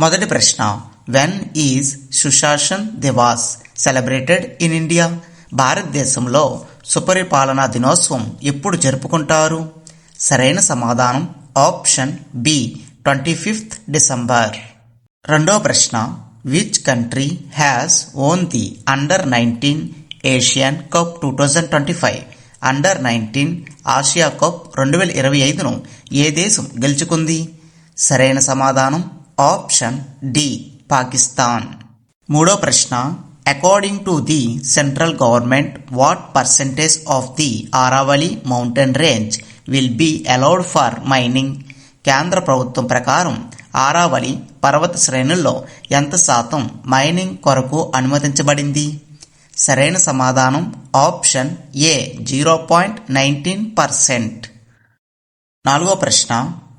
మొదటి ప్రశ్న. When is Sushasan Diwas celebrated in India భారతదేశంలో సుపరిపాలనా దినోత్సవం ఎప్పుడు జరుపుకుంటారు? సరైన సమాధానం option B twenty fifth December. రెండో ప్రశ్న. Which country has won the under nineteen Asian cup two thousand twenty five under nineteen Asia cup రెండు వేల ఇరవై ఐదును ఏ దేశం గెలుచుకుంది? సరైన సమాధానం ఆప్షన్ డి పాకిస్తాన్ మూడో ప్రశ్న according to the central government what percentage of the Aravalli mountain range will be allowed for mining కేంద్ర ప్రభుత్వం ప్రకారం ఆరావళి పర్వత శ్రేణుల్లో ఎంత శాతం మైనింగ్ కొరకు అనుమతించబడింది? సరైన సమాధానం option A zero point nineteen percent నాలుగో ప్రశ్న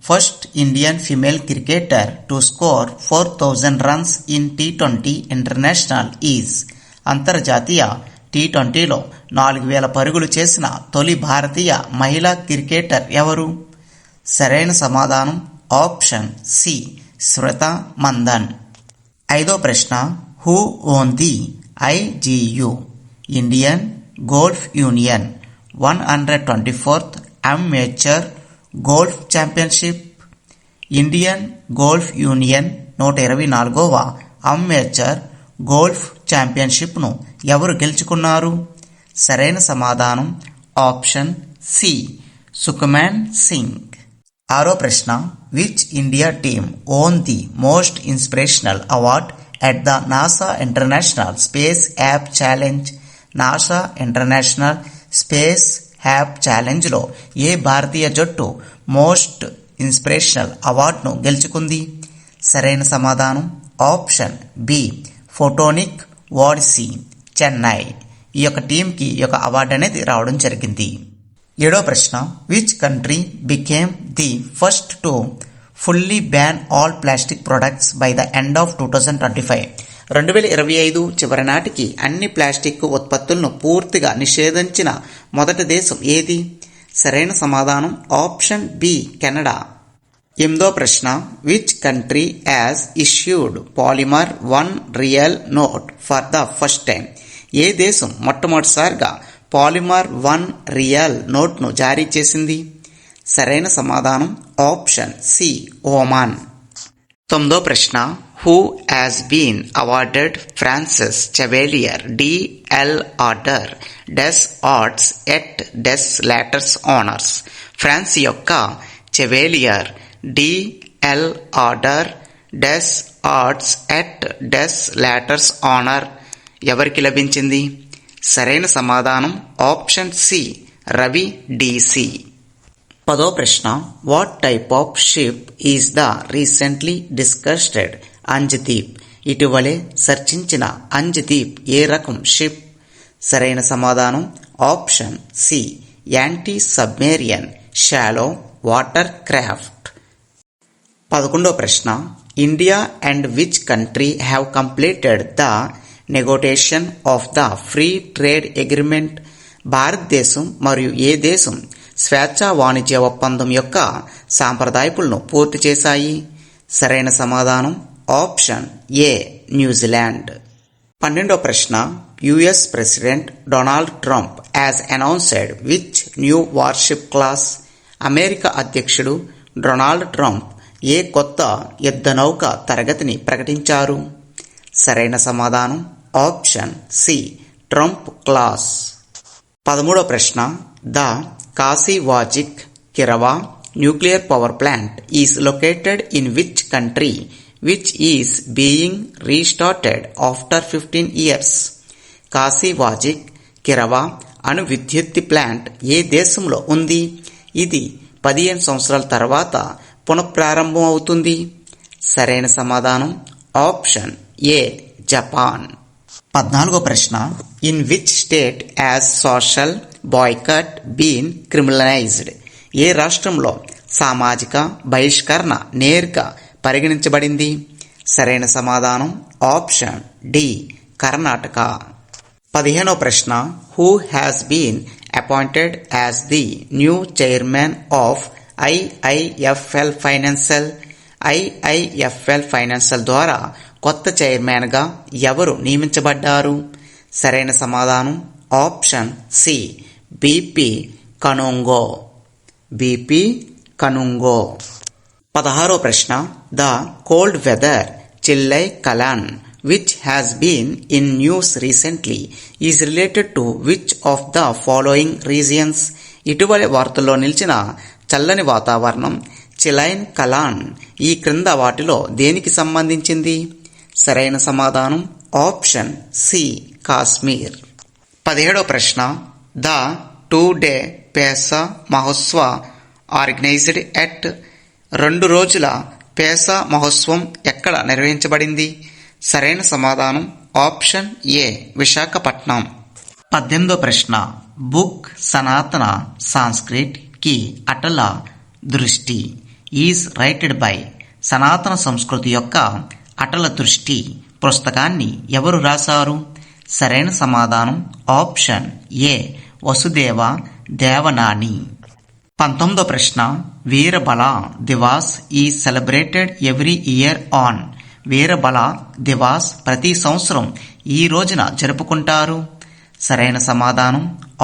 first Indian female cricketer to score four thousand runs in T twenty international is అంతర్జాతీయ టీ ట్వంటీలో నాలుగు వేల పరుగులు చేసిన తొలి భారతీయ మహిళా క్రికెటర్ ఎవరు? సరైన సమాధానం ఆప్షన్ సి శ్వేత మందన్. ఐదో ప్రశ్న who won the IGU Indian golf union one hundred twenty fourth amateur golf championship Indian golf union నూట ఇరవై నాలుగవ అమ్మేచర్ గోల్ఫ్ ఛాంపియన్షిప్ను ఎవరు గెలుచుకున్నారు? సరైన సమాధానం ఆప్షన్ సి సుకుమాన్ సింగ్. ఆరో ప్రశ్న which India team won the most inspirational award at the NASA international space app challenge? NASA international space app ఛాలెంజ్లో ఏ భారతీయ జట్టు మోస్ట్ ఇన్స్పిరేషనల్ అవార్డును గెలుచుకుంది? సరైన సమాధానం? ఆప్షన్ బి ఫోటోనిక్ వాడ్సీ చెన్నై ఈ యొక్క టీంకి ఈ యొక్క అవార్డు అనేది రావడం జరిగింది. ఏడో ప్రశ్న which country became the first to fully ban all plastic products by the end of two thousand twenty five రెండు వేల ఇరవై ఐదు చివరి నాటికి అన్ని ప్లాస్టిక్ ఉత్పత్తులను పూర్తిగా నిషేధించిన మొదటి దేశం ఏది? సరైన సమాధానం ఆప్షన్ బి కెనడా. ఎనిమిదో ప్రశ్న which country has issued polymer one rial note for the first time ఏ దేశం మొట్టమొదటిసారిగా పాలిమర్ వన్ రియల్ నోట్ను జారీ చేసింది? సరైన సమాధానం ఆప్షన్ సి ఓమాన్ తొమ్మిదో ప్రశ్న who has been awarded France's chevalier DL order డెస్ arts at డెస్ Letters Honors. France యొక్క chevalier DL order డెస్ arts at డెస్ లాటర్స్ honour ఎవరికి లభించింది? సరైన సమాధానం ఆప్షన్ సి రవి డిసి పదో ప్రశ్న what type of ship is the recently discussed Anjadip. ఇటీవలే చర్చించిన అంజదీప్ ఏ రకం షిప్? సరైన సమాధానం? Option C. Anti submarine shallow water craft. పదకొండో ప్రశ్న. India and which country have completed the negotiation of the free trade agreement? భారతదేశం మరియు ఏ దేశం స్వేచ్ఛా వాణిజ్య ఒప్పందం యొక్క సాంప్రదాయకులను పూర్తి చేశాయి? సరైన సమాధానం? ఆప్షన్ ఏ న్యూజిలాండ్ పన్నెండో ప్రశ్న US president Donald Trump has announced which new warship class America అధ్యక్షుడు డొనాల్డ్ ట్రంప్ ఏ కొత్త యుద్ధ నౌక తరగతిని ప్రకటించారు? సరైన సమాధానం ఆప్షన్ సి ట్రంప్ క్లాస్ పదమూడో ప్రశ్న the Kashiwazaki Kariwa nuclear power plant is located in which country which is being restarted after fifteen years Kashiwazaki Kariwa అణు విద్యుత్ ప్లాంట్ ఏ దేశంలో ఉంది? ఇది పదిహేను సంవత్సరాల తర్వాత పునఃప్రారంభం అవుతుంది. సరైన సమాధానం? Option A Japan. పద్నాలుగో ప్రశ్న. In which state has social boycott been criminalized? ఏ రాష్ట్రంలో సామాజిక బహిష్కరణ నేరుగా పరిగణించబడింది. సరైన సమాధానం ఆప్షన్ డి కర్ణాటక. పదిహేనో ప్రశ్న who has been appointed as the new chairman of IIFL financial IIFL financial ద్వారా కొత్త చైర్మన్గా ఎవరు నియమించబడ్డారు? సరైన సమాధానం option C BP Kanungo. BP Kanungo. పదహారో ప్రశ్న the cold weather Chillai Kalan which has been in news recently is related to which of the following regions ఇటీవలి వార్తల్లో నిలిచిన చల్లని వాతావరణం చిలైన్ కలాన్ ఈ క్రింద వాటిలో దేనికి సంబంధించింది? సరైన సమాధానం ఆప్షన్ సి కాశ్మీర్. పదిహేడో ప్రశ్న the two day PESA Mahotsav organized at రెండు రోజుల పేసా మహోత్సవం ఎక్కడ నిర్వహించబడింది? సరైన సమాధానం ఆప్షన్ ఏ విశాఖపట్నం. పద్దెనిమిదో ప్రశ్న. బుక్ సనాతన సాంస్క్రిట్కి అటల దృష్టి. ఈజ్ రైటెడ్ బై సనాతన సంస్కృతి యొక్క అటల దృష్టి పుస్తకాన్ని ఎవరు రాశారు? సరైన సమాధానం ఆప్షన్ ఏ వసుదేవ దేవనాని. పంతొమ్మిదో ప్రశ్న Veer Bal Diwas is celebrated every year on. Veer Bal Diwas ప్రతి సంవత్సరం ఈ రోజున జరుపుకుంటారు. సరైన సమాధానం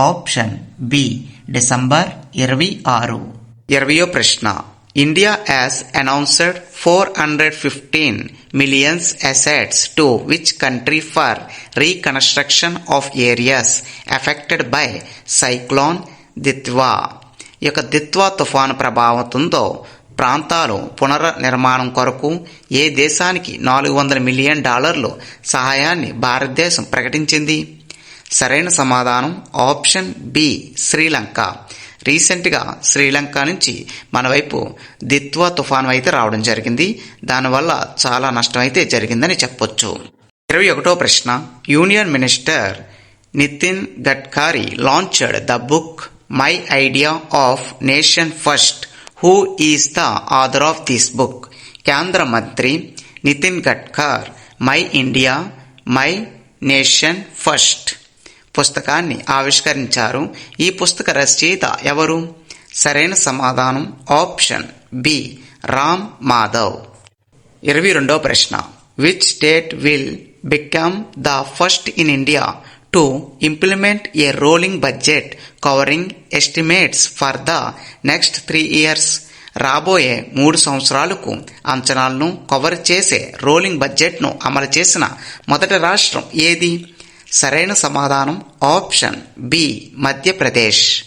ఆప్షన్ బి డిసెంబర్ ఇరవై ఆరు. ఇరవయో ప్రశ్న India has announced four hundred fifteen millions assets to which country for reconstruction of areas affected by cyclone Ditwah ఈ యొక్క దిత్వా తుఫాను ప్రభావంతో ప్రాంతాలు పునర్నిర్మాణం కొరకు ఏ దేశానికి నాలుగు వందల మిలియన్ డాలర్లు సహాయాన్ని భారతదేశం ప్రకటించింది? సరైన సమాధానం ఆప్షన్ బి శ్రీలంక. రీసెంట్గా శ్రీలంక నుంచి మన వైపు దిత్వా తుఫాను అయితే రావడం జరిగింది. దానివల్ల చాలా నష్టం అయితే జరిగిందని చెప్పొచ్చు. ఇరవై ఒకటో ప్రశ్న. Union minister Nitin Gadkari launched the book my idea of nation first who is the author of this book కేంద్ర మంత్రి Nitin Gadkari my India my nation first పుస్తకాన్ని ఆవిష్కరించారు. ఈ పుస్తక రచయిత ఎవరు? సరైన సమాధానం ఆప్షన్ బి రామ్ మాధవ్. ఇరవై రెండో ప్రశ్న. Which state will become the first in India to implement a rolling budget covering estimates for the next three years రాబోయే మూడు సంవత్సరాలకు అంచనాలను కవర్ చేసే రోలింగ్ బడ్జెట్ను అమలు చేసిన మొదటి రాష్ట్రం ఏది? సరైన సమాధానం ఆప్షన్ బి మధ్యప్రదేశ్.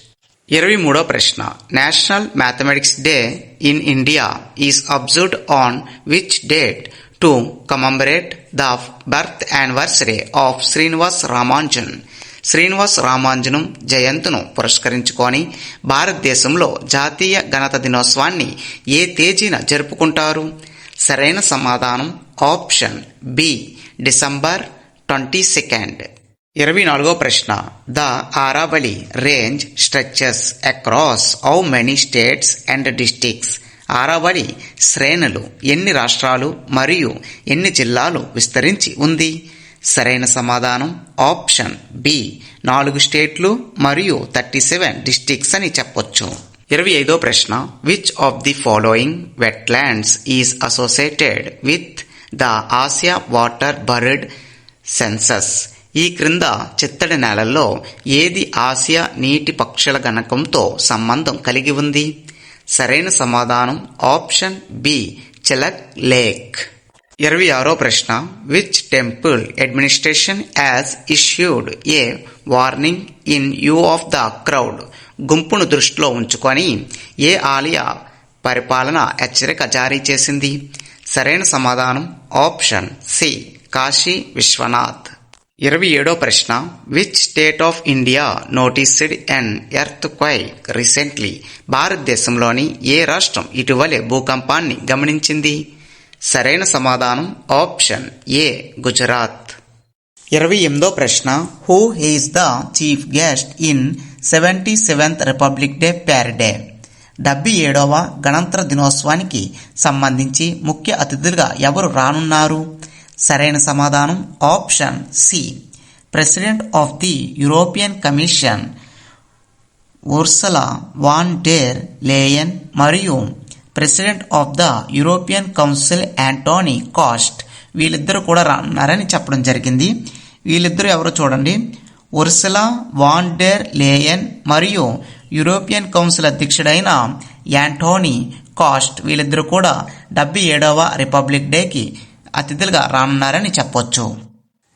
ఇరవై మూడో ప్రశ్న. National mathematics day in India is observed on which date to commemorate the birth anniversary of Srinivas Ramanujan Srinivas Ramanujan జయంతును పురస్కరించుకొని భారతదేశంలో జాతీయ గణత దినోత్సవాన్ని ఏ తేదీన జరుపుకుంటారు? సరైన సమాధానం option B December twenty second. ఇరవై నాలుగో ప్రశ్న. The Aravalli range stretches across how many states and districts Aravalli శ్రేణులు ఎన్ని రాష్ట్రాలు మరియు ఎన్ని జిల్లాలు విస్తరించి ఉంది? సరైన సమాధానం ఆప్షన్ బి. నాలుగు స్టేట్లు మరియు థర్టీ సెవెన్ డిస్టిక్స్ అని చెప్పొచ్చు. ఇరవై ఐదో ప్రశ్న. Which of the following wetlands is associated with the Asia water bird census ఈ క్రింద చిత్తడి నేలల్లో ఏది ఆసియా నీటి పక్షుల గణకంతో సంబంధం కలిగి ఉంది? సరైన సమాధానం. ఆప్షన్ బి చిలక్ లేక్ ఇరవై ఆరో ప్రశ్న. Which temple administration has issued a warning in view of the crowd గుంపును దృష్టిలో ఉంచుకొని ఏ ఆలయ పరిపాలన హెచ్చరిక జారీ చేసింది? సరైన సమాధానం. ఆప్షన్ సి కాశీ విశ్వనాథ్ ఇరవై ఏడో ప్రశ్న which state of India noticed an earthquake recently భారతదేశంలోని ఏ రాష్ట్రం ఇటీవలే భూకంపాన్ని గమనించింది? సరైన సమాధానం ఆప్షన్ ఏ గుజరాత్. ఇరవై ఎనిమిదో ప్రశ్న who is the chief guest in seventy seventh republic day parade డెబ్బై ఏడవ గణతంత్ర దినోత్సవానికి సంబంధించి ముఖ్య అతిథులుగా ఎవరు రానున్నారు? సరైన సమాధానం? Option C president of the European Commission Ursula von der Leyen మరియు president of the European Council Antonio Costa వీళ్ళిద్దరూ కూడా రానున్నారని చెప్పడం జరిగింది. వీళ్ళిద్దరూ ఎవరో చూడండి. ఉర్సలా వాన్ డేర్ లేయన్ మరియు యూరోపియన్ కౌన్సిల్ అధ్యక్షుడైన యాంటోనీ కాస్ట్ వీళ్ళిద్దరూ కూడా డెబ్బై ఏడవ రిపబ్లిక్ డేకి అతిథులుగా రానున్నారని చెప్పొచ్చు.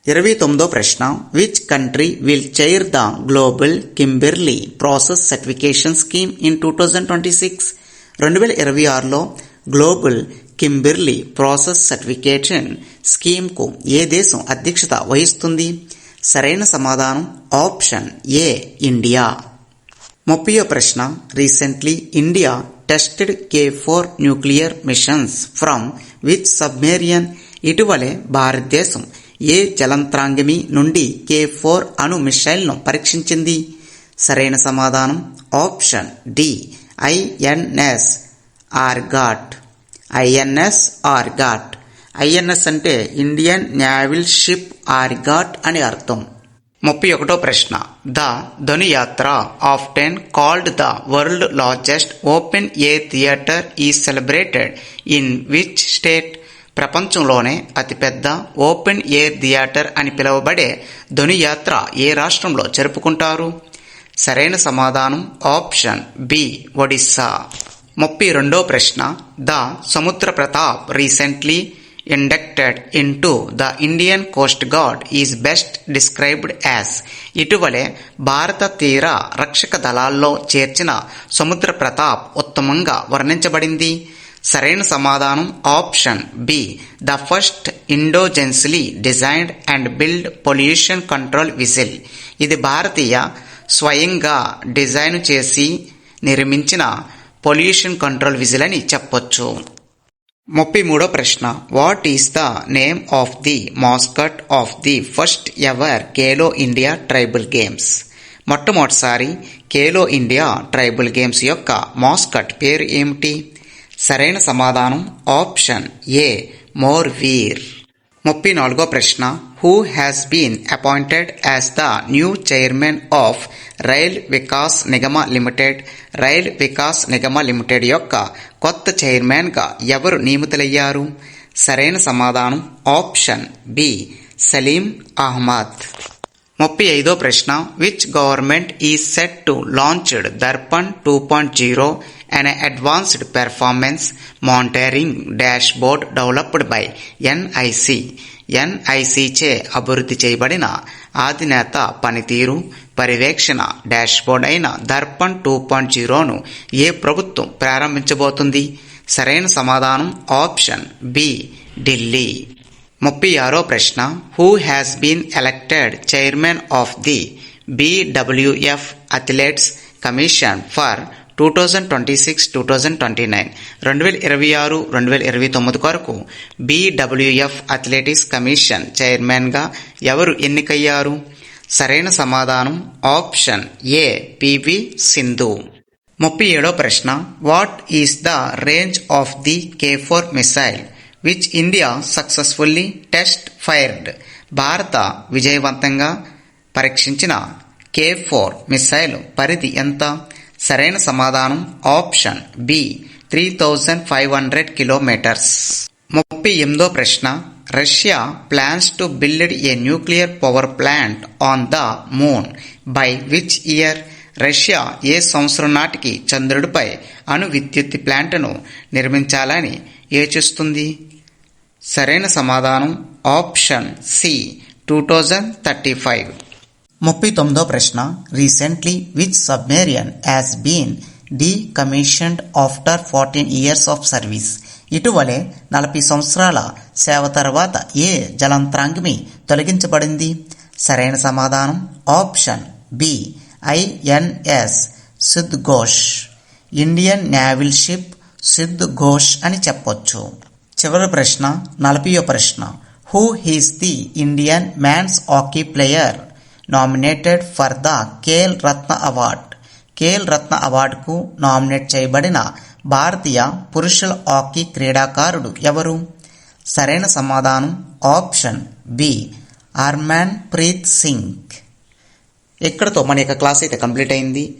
ఇరవై తొమ్మిదో ప్రశ్న. Which country will chair the global Kimberley process certification scheme in two thousand twenty six రెండు వేల ఇరవై ఆరులో గ్లోబల్ కింబెర్లీ ప్రాసెస్ సర్టిఫికేషన్ స్కీమ్కు ఏ దేశం అధ్యక్షత వహిస్తుంది? సరైన సమాధానం ఆప్షన్ ఏ ఇండియా. ముప్పయో ప్రశ్న. Recently India tested K four nuclear missions from which submarine ఇటీవలే భారతదేశం ఏ జలంత్రాంగమి నుండి కే ఫోర్ అణు మిషైల్ను పరీక్షించింది? సరైన సమాధానం option D INS Arighaat INS Arighaat INS అంటే ఇండియన్ నేవల్ షిప్ ఆర్గాట్ అని అర్థం. ముప్పై ఒకటో ప్రశ్న. The Dhanuyatra often called the world largest open air theatre is celebrated in which state? ప్రపంచంలోనే అతిపెద్ద ఓపెన్ ఎయిర్ థియేటర్ అని పిలువబడే ధనుయాత్ర ఏ రాష్ట్రంలో జరుపుకుంటారు? సరైన సమాధానం ఆప్షన్ బి ఒడిస్సా. ముప్పై రెండో ప్రశ్న. The Samudra Pratap recently inducted into the Indian coast guard is best described as. ఇటీవలే భారత తీర రక్షక దళాల్లో చేర్చిన సముద్ర ప్రతాప్ ఉత్తమంగా వర్ణించబడింది. సరైన సమాధానం option B. The first indigenously designed and built pollution control vessel. ఇది భారతీయ స్వయంగా డిజైన్ చేసి నిర్మించిన పొల్యూషన్ కంట్రోల్ విజిల్ అని చెప్పొచ్చు. ముప్పై మూడో ప్రశ్న. What is the name of the mascot of the first ever Khelo India tribal games మొట్టమొదటిసారి కేలో ఇండియా ట్రైబల్ గేమ్స్ యొక్క మాస్కట్ పేరు ఏమిటి? సరైన సమాధానం ఆప్షన్ ఏ మోర్ వీర్ ముప్పై నాలుగో ప్రశ్న who has been appointed as the new chairman of rail Vikas Nigam limited rail Vikas Nigam limited యొక్క కొత్త చైర్మన్గా ఎవరు నియమితులయ్యారు? సరైన సమాధానం ఆప్షన్ బి సలీం అహ్మద్ ముప్పై ఐదో ప్రశ్న which government is set to launched Darpan two point zero an advanced performance monitoring dashboard board developed by NIC చే అభివృద్ధి చేయబడిన ఆధినేత పనితీరు పర్యవేక్షణ డాష్బోర్డ్ అయిన దర్పణ్ టూ పాయింట్ జీరోను ఏ ప్రభుత్వం ప్రారంభించబోతుంది? సరైన సమాధానం ఆప్షన్ బి ఢిల్లీ. ముప్పై ఆరో ప్రశ్న. Who has been elected chairman of the BWF athletes commission for two thousand twenty six two thousand twenty nine రెండు వేల ఇరవై ఆరు రెండు వేల ఇరవై తొమ్మిది వరకు బీడబ్ల్యూఎఫ్ అథ్లెటిక్స్ కమిషన్ చైర్మన్గా ఎవరు ఎన్నికయ్యారు? సరైన సమాధానం ఆప్షన్ ఏ పివి సింధు ముప్పై ఏడో ప్రశ్న what is the range of the K four missile which India successfully test fired భారత విజయవంతంగా పరీక్షించిన కే ఫోర్ మిసైల్ పరిధి ఎంత? సరైన సమాధానం option B three thousand five hundred kilometres. ముప్పై ఎనిమిదో ప్రశ్న Russia plans to build a nuclear power plant on the moon by which year Russia ఏ సంవత్సరం నాటికి చంద్రుడిపై అణు విద్యుత్ ప్లాంట్ను నిర్మించాలని యోచిస్తుంది? సరైన సమాధానం option C two thousand thirty five ముప్పై తొమ్మిదో ప్రశ్న. Recently which submarine has been decommissioned after fourteen years of service ఇటీవలే నలభై సంవత్సరాల సేవ తర్వాత ఏ జలంత్రాంగిమి తొలగించబడింది? సరైన సమాధానం? Option B INS Sindhughosh Indian naval ship Sindhughosh అని చెప్పొచ్చు. చివరి ప్రశ్న నలభయో ప్రశ్న. Who is the Indian men's hockey player nominated for the Khel Ratna award. Khel Ratna అవార్డుకు nominate చేయబడిన భారతీయ పురుషుల హాకీ క్రీడాకారుడు ఎవరు? సరైన సమాధానం ఆప్షన్ బి. అర్మాన్ ప్రీత్ సింగ్. ఇక్కడతో మన యొక్క క్లాస్ అయితే కంప్లీట్ అయింది.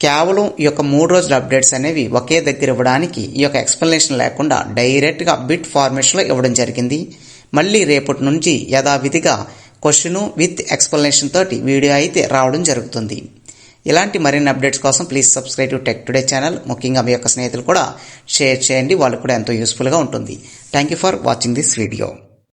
కేవలం ఈ యొక్క మూడు రోజుల అప్డేట్స్ అనేవి ఒకే దగ్గర ఇవ్వడానికి ఈ యొక్క ఎక్స్ప్లెనేషన్ లేకుండా డైరెక్ట్గా బిట్ ఫార్మేషన్లో ఇవ్వడం జరిగింది. మళ్ళీ రేపటి నుంచి యథావిధిగా క్వశ్చను విత్ ఎక్స్ప్లెనేషన్ తోటి వీడియో అయితే రావడం జరుగుతుంది. ఇలాంటి మరిన్ని అప్డేట్స్ కోసం please subscribe to Tech Today channel. ముఖ్యంగా మీ యొక్క స్నేహితులు కూడా షేర్ చేయండి. వాళ్ళు కూడా ఎంతో యూస్ఫుల్గా ఉంటుంది. Thank you for watching this video.